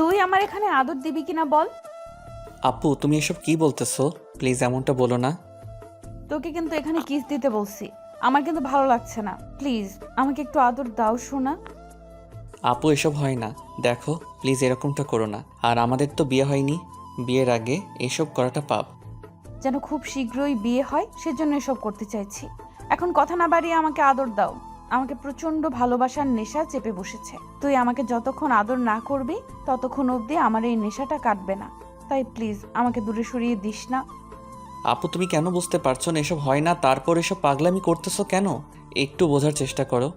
তুই আমার এখানে আদর দিবি কিনা বল? আপু তুমি এসব কি বলতেছো? প্লিজ এমনটা বলো না। তোকে কিন্তু এখানে কিস দিতে বলছি। আমার কিন্তু ভালো লাগছে না। প্লিজ আমাকে একটু আদর দাও শোনা আপু এসব হয় না। দেখো প্লিজ এরকমটা করো না। আর আমাদের তো বিয়ে হয়নি। বিয়ের আগে এসব করাটা পাপ। যেন খুব শীঘ্রই বিয়ে হয় সেজন্য এসব করতে চাইছি। এখন কথা না বাড়িয়ে আমাকে আদর দাও। আমাকে প্রচণ্ড ভালোবাসার নেশা চেপে বসেছে। তুই আমাকে যতক্ষণ আদর না করবি ততক্ষণ অবধি আমার এই নেশাটা কাটবে না। তাই প্লিজ আমাকে দূরে সরিয়ে দিস না। আপু তুমি কেন বুঝতে পারছ না এসব হয় না? তারপর এসব পাগলামি করতেছো কেন? একটু বোঝার চেষ্টা করো।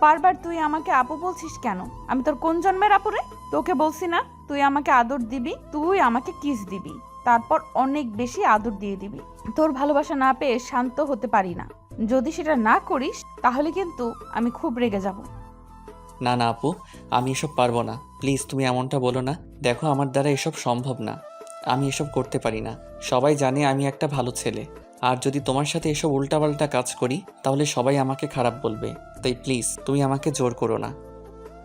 বারবার তুই আমাকে আপু বলছিস কেন? আমি তোর কোন জন্মের আপু রে? তোকে বলছি না তুই আমাকে আদর দিবি তুই আমাকে কিস দিবি। তারপর অনেক বেশি আদর দিয়ে দিবি। তোর ভালোবাসা না পেয়ে শান্ত হতে পারি না। যদি সেটা না করিস তাহলে কিন্তু আমি খুব রেগে যাব। না না আপু আমি এসব পারব না। প্লিজ তুমি এমনটা বলো না। দেখো আমার দ্বারা এসব সম্ভব না। আমি এসব করতে পারি না। সবাই জানে আমি একটা ভালো ছেলে। আর যদি তোমার সাথে এসব উল্টাপাল্টা কাজ করি তাহলে সবাই আমাকে খারাপ বলবে। তাই প্লিজ তুমি আমাকে জোর করো না।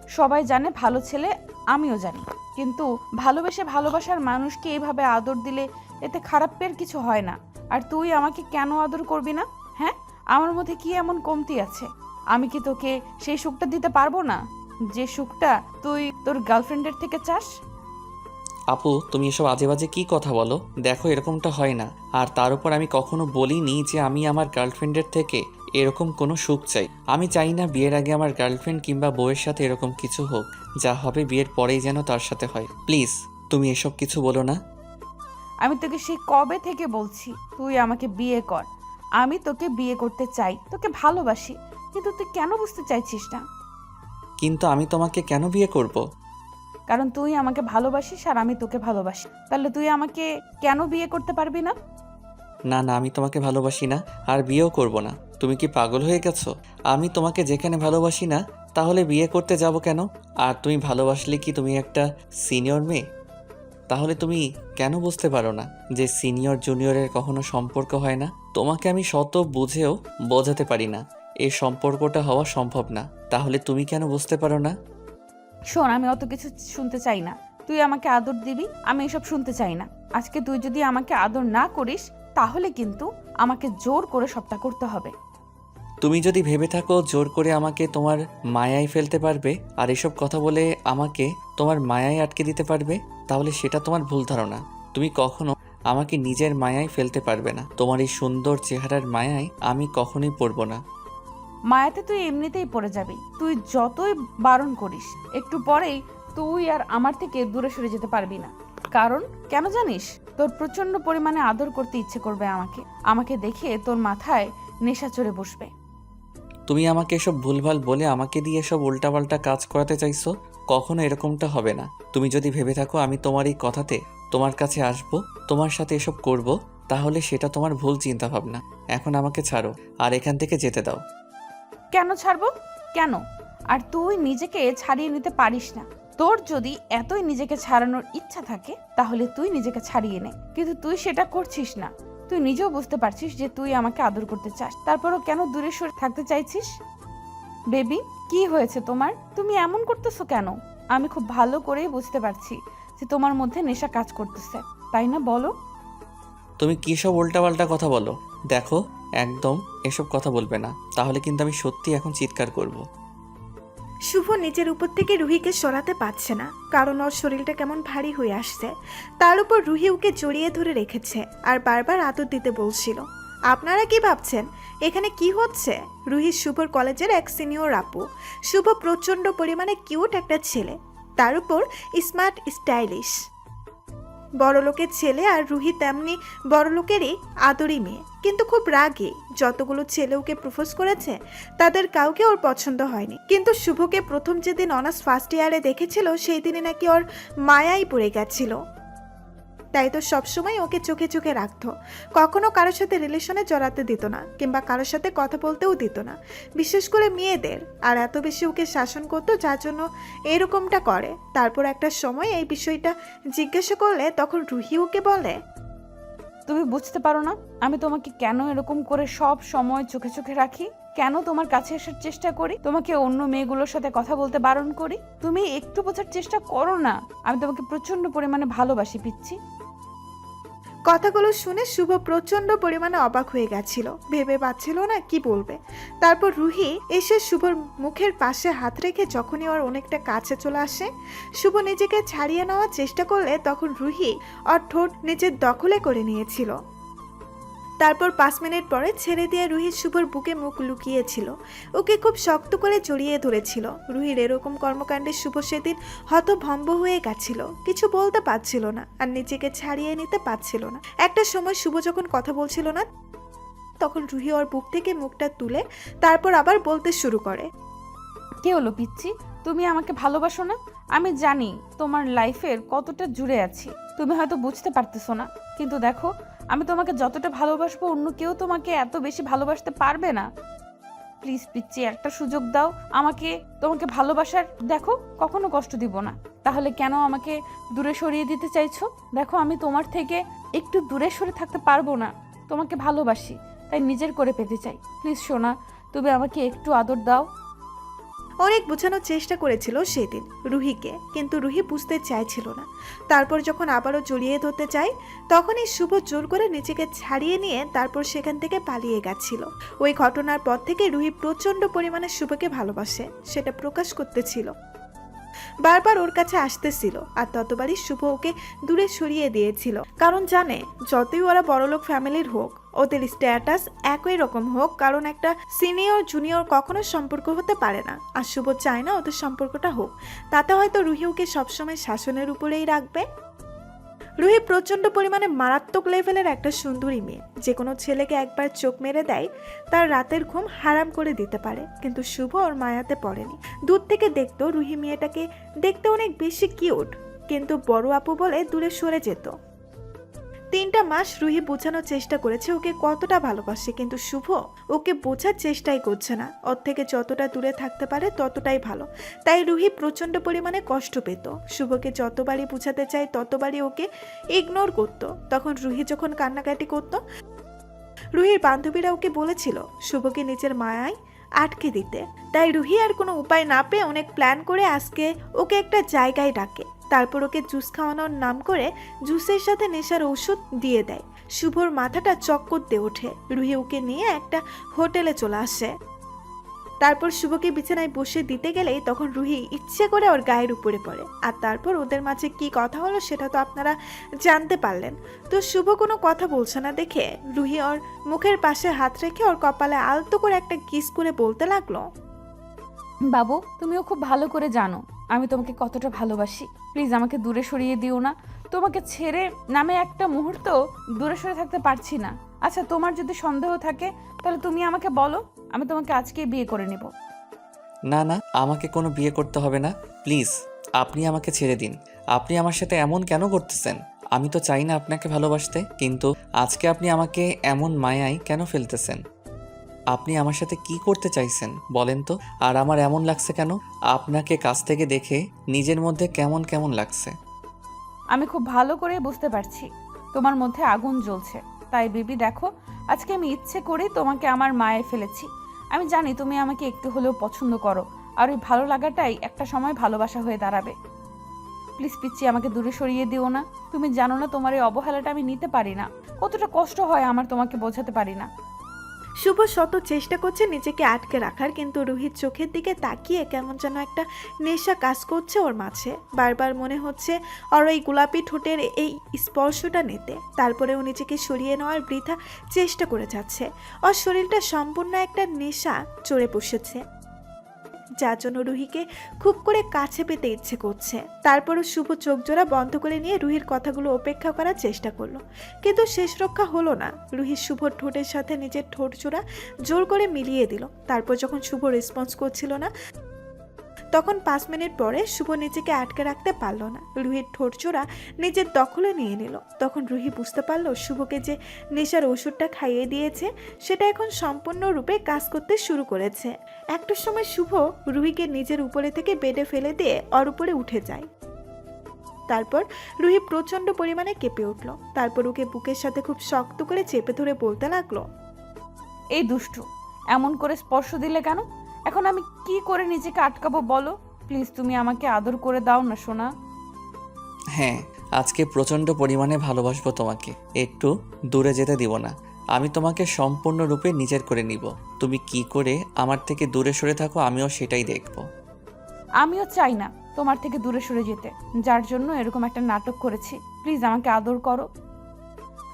সবাই জানে ভালো ছেলে আমিও জানি। কিন্তু ভালোবেসে ভালোবাসার মানুষকে এভাবে আদর দিলে এতে খারাপের কিছু হয় না। আর তুই আমাকে কেন আদর করবি না? হ্যাঁ? আমার মধ্যে কি এমন কমতি আছে? আমি কি তোকে সেই সুখটা দিতে পারব না? যে সুখটা তুই তোর গার্লফ্রেন্ডের থেকে চাস? আপু তুমি এসব আজে বাজে কি কথা বলো? দেখো এরকমটা হয় না। আর তার উপর আমি কখনো বলিনি যে আমি আমার গার্লফ্রেন্ডের থেকে এরকম কোনো সুখ চাই। আমি চাই না বিয়ের আগে আমার গার্লফ্রেন্ড কিংবা বউয়ের সাথে এরকম কিছু হোক। যা হবে বিয়ের পরেই যেন তার সাথে হয়। প্লিজ তুমি এসব কিছু বলো না। আমি তোকে সেই কবে থেকে বলছি? তুই আমাকে বিয়ে কর। আমি তোকে বিয়ে করতে চাই তোকে ভালোবাসি কিন্তু তুই কেন বুঝতে চাইছিস না? কিন্তু আমি তোমাকে কেন বিয়ে করব। কারণ তুই আমাকে ভালোবাসিস আর আমি তোকে ভালোবাসি। তাহলে তুই আমাকে কেন বিয়ে করতে পারবি না? না না আমি তোমাকে ভালোবাসি না আর বিয়েও করব না। তুমি কি পাগল হয়ে গেছো? আমি তোমাকে যেখানে ভালোবাসি না তাহলে বিয়ে করতে যাব কেন? আর তুমি ভালোবাসলে কি তুমি একটা সিনিয়র মেয়ে? তাহলে তুমি কেন বুঝতে পারো না যে সিনিয়র জুনিয়রের কখনো সম্পর্ক হয় না? তোমাকে আমি শত বুঝেও বোঝাতে পারি না। এই সম্পর্কটা হওয়া সম্ভব না। তাহলে তুমি কেন বুঝতে পারো না? শোন আমি অত কিছু শুনতে চাই না। তুই আমাকে আদর দিবি আমি এসব শুনতে চাই না। আজকে তুই যদি আমাকে আদর না করিস তাহলে কিন্তু আমাকে জোর করে সবটা করতে হবে। তুমি যদি ভেবে থাকো জোর করে আমাকে তোমার মায়ায় ফেলতে পারবে আর এসব কথা বলে আমাকে তোমার মায়ায় আটকে দিতে পারবে তাহলে সেটা তোমার ভুল ধারণা। তুমি কখনো আমাকে নিজের মায়ায় ফেলতে পারবে না। তোমার এই সুন্দর চেহারার মায়ায় আমি কখনোই পড়ব না। মায়াতে তুই এমনিতেই পড়ে যাবি। তুই যতই বারণ করিস, একটু পরেই তুই আর আমার থেকে দূরে সরে যেতে পারবি না। কারণ, কেন জানিস? তোর প্রচণ্ড পরিমাণে আদর করতে ইচ্ছে করবে আমাকে। আমাকে দেখে তোর মাথায় নেশা চড়ে বসবে। তুমি আমাকে এসব ভুলভাল বলে আমাকে দিয়ে সব উল্টাপাল্টা কাজ করাতে চাইছো? কখনো এরকমটা হবে না। তুমি যদি ভেবে থাকো আমি তোমার এই কথাতে তোমার কাছে আসব, তোমার সাথে এসব করব, তাহলে সেটা তোমার ভুল চিন্তা ভাবনা এখন আমাকে ছাড়ো, আর এখান থেকে যেতে দাও। কেন ছাড়বো? কেন? আর তুই নিজেকে ছাড়িয়ে নিতে পারিস না। তোর যদি এতই নিজেকে ছাড়ানোর ইচ্ছা থাকে, তাহলে তুই নিজেকে ছাড়িয়ে নে। কিন্তু তুই সেটা করছিস না। তুই নিজেও বুঝতে পারছিস যে তুই আমাকে আদর করতে চাস। তারপরও কেন দূরে সরে থাকতে চাইছিস? বেবি, কি হয়েছে তোমার? তুমি এমন করতেছো কেন? আমি খুব ভালো করেই বুঝতে পারছি যে তোমার মধ্যে নেশা কাজ করতেছে, তাই না বলো? তুমি কী সব উল্টাপাল্টা কথা বলো? দেখো, একদম এসব কথা বলবে না। তাহলে কিন্তু আমি সত্যি এখন চিৎকার করব। শুভ নিজের উপর থেকে রুহিকে সরাতে পারছে না, কারণ ওর শরীরটা কেমন ভারী হয়ে আসছে। তার উপর রুহি ওকে জড়িয়ে ধরে রেখেছে আর বারবার আদর দিতে বলছিল। আপনারা কি ভাবছেন? এখানে কি হচ্ছে? রুহি শুভর কলেজের এক সিনিয়র আপু। শুভ প্রচণ্ড পরিমাণে কিউট একটা ছেলে। তার উপর স্মার্ট, স্টাইলিশ। বড়লোকের ছেলে আর রুহি তেমনি বড়লোকেরই আদরি মেয়ে। কিন্তু খুব রাগে যতগুলো ছেলে ওকে প্রপোজ করেছে, তাদের কাউকে ওর পছন্দ হয়নি। কিন্তু শুভকে প্রথম যেদিন অনার্স ফার্স্ট ইয়ারে দেখেছিল সেই দিনে নাকি ওর মায়াই পড়ে গেছিল। তাই তো সবসময় ওকে চোখে চোখে রাখতো। কখনো কারোর সাথে রিলেশনে জড়াতে দিত না, কিংবা কারোর সাথে কথা বলতেও দিত না। বিশেষ করে মেয়েদের। আর এত বেশি ওকে শাসন করতো যার জন্য এরকমটা করে। তারপর একটা সময় এই বিষয়টা জিজ্ঞাসা করলে তখন রুহি ওকে বলে, তুমি বুঝতে পারো না, আমি তোমাকে কেন এরকম করে সব সময় চোখে চোখে রাখি? কেন তোমার কাছে আসার চেষ্টা করি? তোমাকে অন্য মেয়েগুলোর সাথে কথা বলতে বারণ করি? তুমি একটু বোঝার চেষ্টা করো না। আমি তোমাকে প্রচণ্ড পরিমাণে ভালোবাসি, পিচ্ছি। কথাগুলো শুনে শুভ প্রচণ্ড পরিমাণে অবাক হয়ে গেছিল। ভেবে পাচ্ছিল না কি বলবে। তারপর রুহি এসে শুভর মুখের পাশে হাত রেখে যখনই ওর অনেকটা কাছে চলে আসে, শুভ নিজেকে ছাড়িয়ে নেওয়ার চেষ্টা করলে তখন রুহি ওর ঠোঁট নিজের দখলে করে নিয়েছিল। তারপর পাঁচ মিনিট পরে ছেড়ে দিয়ে রুহি শুভর বুকে মুখ লুকিয়েছিল। ওকে খুব শক্ত করে জড়িয়ে ধরেছিল। রুহির এরকম কর্মকাণ্ডে শুভ সেদিন হতভম্ব হয়ে গেছিল। কিছু বলতে পারছিল না আর নিজেকে ছাড়িয়ে নিতে পারছিল না। একটা সময় শুভ যখন কথা বলছিল না, তখন রুহি ওর বুক থেকে মুখটা তুলে তারপর আবার বলতে শুরু করে। কে হলো পিচ্ছি তুমি আমাকে ভালোবাসো না? আমি জানি তোমার লাইফের কতটা জুড়ে আছি। তুমি হয়তো বুঝতে পারতেছো না। কিন্তু দেখো আমি তোমাকে যতটা ভালোবাসবো, অন্য কেউ তোমাকে এত বেশি ভালোবাসতে পারবে না। প্লিজ পিচ্ছি একটা সুযোগ দাও। আমাকে, তোমাকে ভালোবাসার, দেখো, কখনো কষ্ট দিব না। তাহলে কেন আমাকে দূরে সরিয়ে দিতে চাইছো? দেখো, আমি তোমার থেকে একটু দূরে সরে থাকতে পারব না। তোমাকে ভালোবাসি, তাই নিজের করে পেতে চাই। প্লিজ সোনা, তুমি আমাকে একটু আদর দাও। অনেক বোঝানোর চেষ্টা করেছিল সেদিন রুহিকে, কিন্তু রুহি বুঝতে চাইছিল না। তারপর যখন আবারও জড়িয়ে ধরতে চাই তখনই শুভ জোর করে নিজেকে ছাড়িয়ে নিয়ে তারপর সেখান থেকে পালিয়ে গেছিল। ওই ঘটনার পর থেকে রুহি প্রচণ্ড পরিমাণে শুভকে ভালোবাসে, সেটা প্রকাশ করতেছিল বারবার ওর কাছে আসতেছিল, আর ততবারই শুভ ওকে দূরে সরিয়ে দিয়েছিল। কারণ জানে, যতই ওরা বড়লোক ফ্যামিলির হোক, ওদের স্ট্যাটাস একই রকম হোক, কারণ একটা সিনিয়র, জুনিয়র কখনো সম্পর্ক হতে পারে না। আর শুভ চায় না ওদের সম্পর্কটা হোক। তাতে হয়তো রুহি ওকে সবসময় শাসনের উপরেই রাখবে। রুহি প্রচণ্ড পরিমাণে মারাত্মক লেভেলের একটা সুন্দরী মেয়ে। যে কোনো ছেলেকে একবার চোখ মেরে দেয়, তার রাতের ঘুম হারাম করে দিতে পারে। কিন্তু শুভ ওর মায়াতে পড়েনি। দূর থেকে দেখতো রুহি মেয়েটাকে দেখতে অনেক বেশি কিউট। কিন্তু বড় আপু বলে দূরে সরে যেত। তিনটা মাস রুহি বোঝানোর চেষ্টা করেছে ওকে কতটা ভালোবাসে, কিন্তু শুভ ওকে বোঝার চেষ্টাই করছে না। ওর থেকে যতটা দূরে থাকতে পারে ততটাই ভালো। তাই রুহি প্রচণ্ড পরিমাণে কষ্ট পেত। শুভকে যতবারই বোঝাতে চায়, ততবারই ওকে ইগনোর করতো। তখন রুহি যখন কান্নাকাটি করতো, রুহির বান্ধবীরা ওকে বলেছিল, শুভকে নিজের মায়ায় আটকে দিতে। তাই রুহি আর কোনো উপায় না পেয়ে অনেক প্ল্যান করে আজকে ওকে একটা জায়গায় ডাকে। তারপর ওকে জুস খাওয়ানোর নাম করে জুসের সাথে নেশার ওষুধ দিয়ে দেয়। শুভর মাথাটা চক্কর দিয়ে ওঠে। রুহি ওকে নিয়ে একটা হোটেলে চলে আসে। তারপর শুভকে বিছানায় বসে দিতে গেলেই তখন রুহি ইচ্ছে করে ওর গায়ের উপরে পড়ে। আর তারপর ওদের মাঝে কি কথা হলো সেটা তো আপনারা জানতে পারলেন। তো শুভ কোনো কথা বলছে না দেখে রুহি ওর মুখের পাশে হাত রেখে ওর কপালে আলতো করে একটা কিস করে বলতে লাগল। বাবু, তুমিও খুব ভালো করে জানো। আমি তোমাকে কতটা ভালোবাসি। প্লিজ আমাকে দূরে সরিয়ে দিও না। তোমাকে ছেড়ে নামে একটা মুহূর্ত দূরে সরে থাকতে পারছি না। আচ্ছা তোমার যদি সন্দেহ থাকে, তাহলে তুমি আমাকে বলো, আমি তোমাকে আজকে বিয়ে করে নেব। না না, আমাকে কোনো বিয়ে করতে হবে না। প্লিজ, আপনি আমাকে ছেড়ে দিন। আপনি আমার সাথে এমন কেন করতেছেন? আমি তো চাই না আপনাকে ভালোবাসতে, কিন্তু আজকে আপনি আমাকে এমন মায়ায় কেন ফেলতেছেন? আপনি আমার সাথে কি করতে চাইছেন, বলেন তো? আর আমার এমন লাগছে কেন? আপনাকে কাছ থেকে দেখে নিজের মধ্যে কেমন কেমন লাগছে। আমি খুব ভালো করে বুঝতে পারছি। তোমার মধ্যে আগুন জ্বলছে। তাই বিবি, দেখো, আজকে আমি ইচ্ছে করে তোমাকে আমার মায়ে ফেলেছি। আমি জানি তুমি আমাকে একটু হলেও পছন্দ করো। আর ওই ভালো লাগাটাই একটা সময় ভালোবাসা হয়ে দাঁড়াবে। প্লিজ পিচ্ছি আমাকে দূরে সরিয়ে দিও না। তুমি জানো না তোমার এই অবহেলাটা আমি নিতে পারি না। কতটা কষ্ট হয় আমার তোমাকে বোঝাতে পারি না। শুভ শত চেষ্টা করছে নিজেকে আটকে রাখার, কিন্তু রুহির চোখের দিকে তাকিয়ে কেমন যেন একটা নেশা কাজ করছে ওর মাঝে। বারবার মনে হচ্ছে আর ওই গোলাপি ঠোঁটের এই স্পর্শটা নিতে। তারপরে ও নিজেকে সরিয়ে নেওয়ার বৃথা চেষ্টা করে যাচ্ছে। ওর শরীরটা সম্পূর্ণ একটা নেশা চড়ে বসেছে। যার জন্য রুহিকে খুব করে কাছে পেতে ইচ্ছে করছে। তারপরও শুভ চোখ জোড়া বন্ধ করে নিয়ে রুহির কথাগুলো উপেক্ষা করার চেষ্টা করল। কিন্তু শেষ রক্ষা হলো না। রুহি শুভ ঠোঁটের সাথে নিজের ঠোঁট জোড়া জোর করে মিলিয়ে দিল। তারপর যখন শুভ রেসপন্স করছিল না তখন পাঁচ মিনিট পরে শুভ নিজেকে আটকে রাখতে পারল না। রুহির জোড়া নিজের দখলে নিয়ে নিল। তখন রুহি বুঝতে পারল শুভকে যে নেশার ওষুধটা খাইয়ে দিয়েছে, সেটা এখন সম্পূর্ণরূপে কাজ করতে শুরু করেছে। একটা সময় শুভ রুহিকে নিজের উপরে থেকে বেডে ফেলে দিয়ে অর উপরে উঠে যায়। তারপর রুহি প্রচণ্ড পরিমাণে কেঁপে উঠল। তারপর ওকে বুকের সাথে খুব শক্ত করে চেপে ধরে বলতে লাগল, এই দুষ্টু, এমন করে স্পর্শ দিলে কেন? এখন আমি কি করে নিজেকে আটকাবো বলো? প্লিজ তুমি আমাকে আদর করে দাও না সোনা। হ্যাঁ আজকে প্রচণ্ড পরিমাণে ভালোবাসবো তোমাকে। একটু দূরে যেতে দিব না। আমি তোমাকে সম্পূর্ণরূপে নিজের করে নিব। তুমি কি করে আমার থেকে দূরে সরে থাকো আমিও সেটাই দেখব। আমিও চাই না তোমার থেকে দূরে সরে যেতে। যার জন্য এরকম একটা নাটক করেছি। প্লিজ আমাকে আদর করো।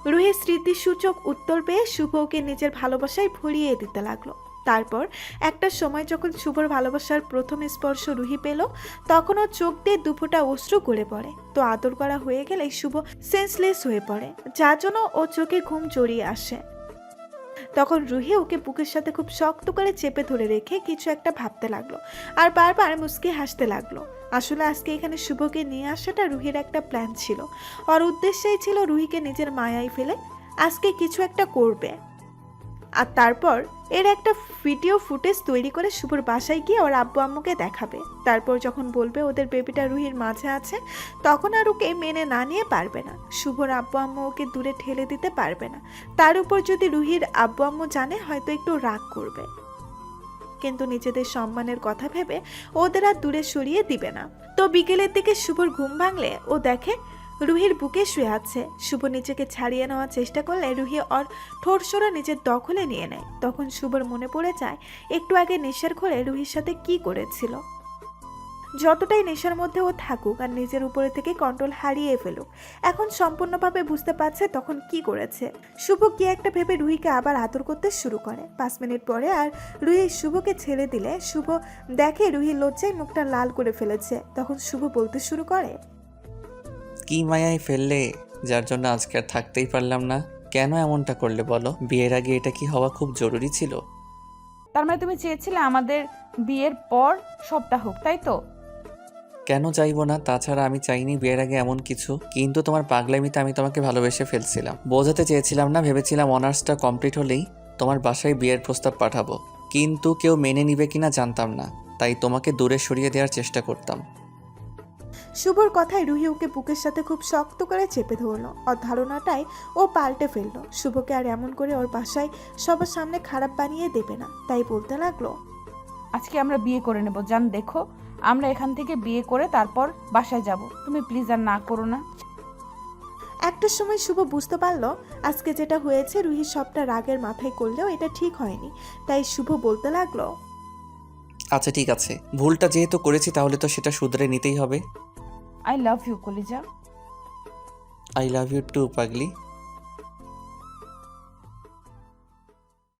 রুহির স্মৃতিসূচক উত্তর পেয়ে শুভকে নিজের ভালোবাসায় ভরিয়ে দিতে লাগল। তারপর একটা সময় যখন শুভর ভালোবাসার প্রথম স্পর্শ রুহি পেল তখন ওর চোখ দিয়ে দুফোটা অশ্রু গড়ে পড়ে। তো আদর করা হয়ে গেলে শুভ সেন্সলেস হয়ে পড়ে, যার জন্য ও চোখে ঘুম জড়িয়ে আসে। তখন রুহি ওকে বুকের সাথে খুব শক্ত করে চেপে ধরে রেখে কিছু একটা ভাবতে লাগল আর বারবার মুসকে হাসতে লাগল। আসলে আজকে এখানে শুভকে নিয়ে আসাটা রুহির একটা প্ল্যান ছিল। ওর উদ্দেশ্যই ছিল রুহিকে নিজের মায়ায় ফেলে আজকে কিছু একটা করবে। আর তারপর এর একটা ভিডিও ফুটেজ তৈরি করে শুভর বাসায় গিয়ে ওর আব্বু আম্মুকে দেখাবে। তারপর যখন বলবে ওদের বেবিটা রুহির মাঝে আছে, তখন আর ওকে মেনে না নিয়ে পারবে না। শুভর আব্বু আম্মু ওকে দূরে ঠেলে দিতে পারবে না। তার উপর যদি রুহির আব্বু আম্মু জানে, হয়তো একটু রাগ করবে। কিন্তু নিজেদের সম্মানের কথা ভেবে ওদের আর দূরে সরিয়ে দিবে না। তো বিকেলের দিকে শুভর ঘুম ভাঙলে ও দেখে রুহির বুকে শুয়ে আছে। শুভ নিজেকে ছাড়িয়ে নেওয়ার চেষ্টা করলে রুহি ওর ঠোঁট নিজের দখলে নিয়ে নেয়। তখন শুভর মনে পড়ে যায়, একটু আগে নেশার ঘরে রুহির সাথে কি করেছিল। যতটাই নেশার মধ্যে ও থাকুক আর নিজের উপরে থেকে কন্ট্রোল হারিয়ে ফেলুক, এখন সম্পূর্ণভাবে বুঝতে পারছে তখন কি করেছে। শুভ কি একটা ভেবে রুহিকে আবার আদর করতে শুরু করে। পাঁচ মিনিট পরে আর রুহি শুভকে ছেড়ে দিলে, শুভ দেখে রুহি লজ্জায় মুখটা লাল করে ফেলেছে। তখন শুভ বলতে শুরু করে কি মায়ায় ফেললে যার জন্য আজকে আর থাকতেই পারলাম না? কেন এমনটা করলে বলো? বিয়ের আগে এটা কি হওয়া খুব জরুরি ছিল? তার মানে তুমি চেয়েছিলে আমাদের বিয়ের পর সবটা হোক তাই তো? কেন চাইব না? তাছাড়া আমি চাইনি বিয়ের আগে এমন কিছু। কিন্তু তোমার পাগলামিতে আমি তোমাকে ভালোবেসে ফেলছিলাম। বোঝাতে চেয়েছিলাম না ভেবেছিলাম অনার্সটা কমপ্লিট হলেই তোমার বাসায় বিয়ের প্রস্তাব পাঠাবো। কিন্তু কেউ মেনে নিবে কিনা জানতাম না। তাই তোমাকে দূরে সরিয়ে দেওয়ার চেষ্টা করতাম। শুভর কথায় রুহি ওকে বুকের সাথে খুব শক্ত করে চেপে ধরলো ওর ধারণাটাই ও পাল্টে ফেলল। শুভকে আর এমন করে ওর বাসায় সবার সামনে খারাপ বানিয়ে দেবে না তাই বলতে লাগল। আজকে আমরা বিয়ে করে নেব জান দেখো। আমরা এখান থেকে বিয়ে করে তারপর বাসায় যাব। তুমি প্লিজ আর না করো না। একটা সময় শুভ বুঝতে পারল আজকে যেটা হয়েছে রুহি সবটা রাগের মাথায় করলেও এটা ঠিক হয়নি তাই শুভ বলতে লাগল। আচ্ছা ঠিক আছে। ভুলটা যেহেতু করেছি তাহলে তো সেটা শুধরে নিতেই হবে। আই লাভ ইউ কলিজা আই লাভ ইউ টু পাগলি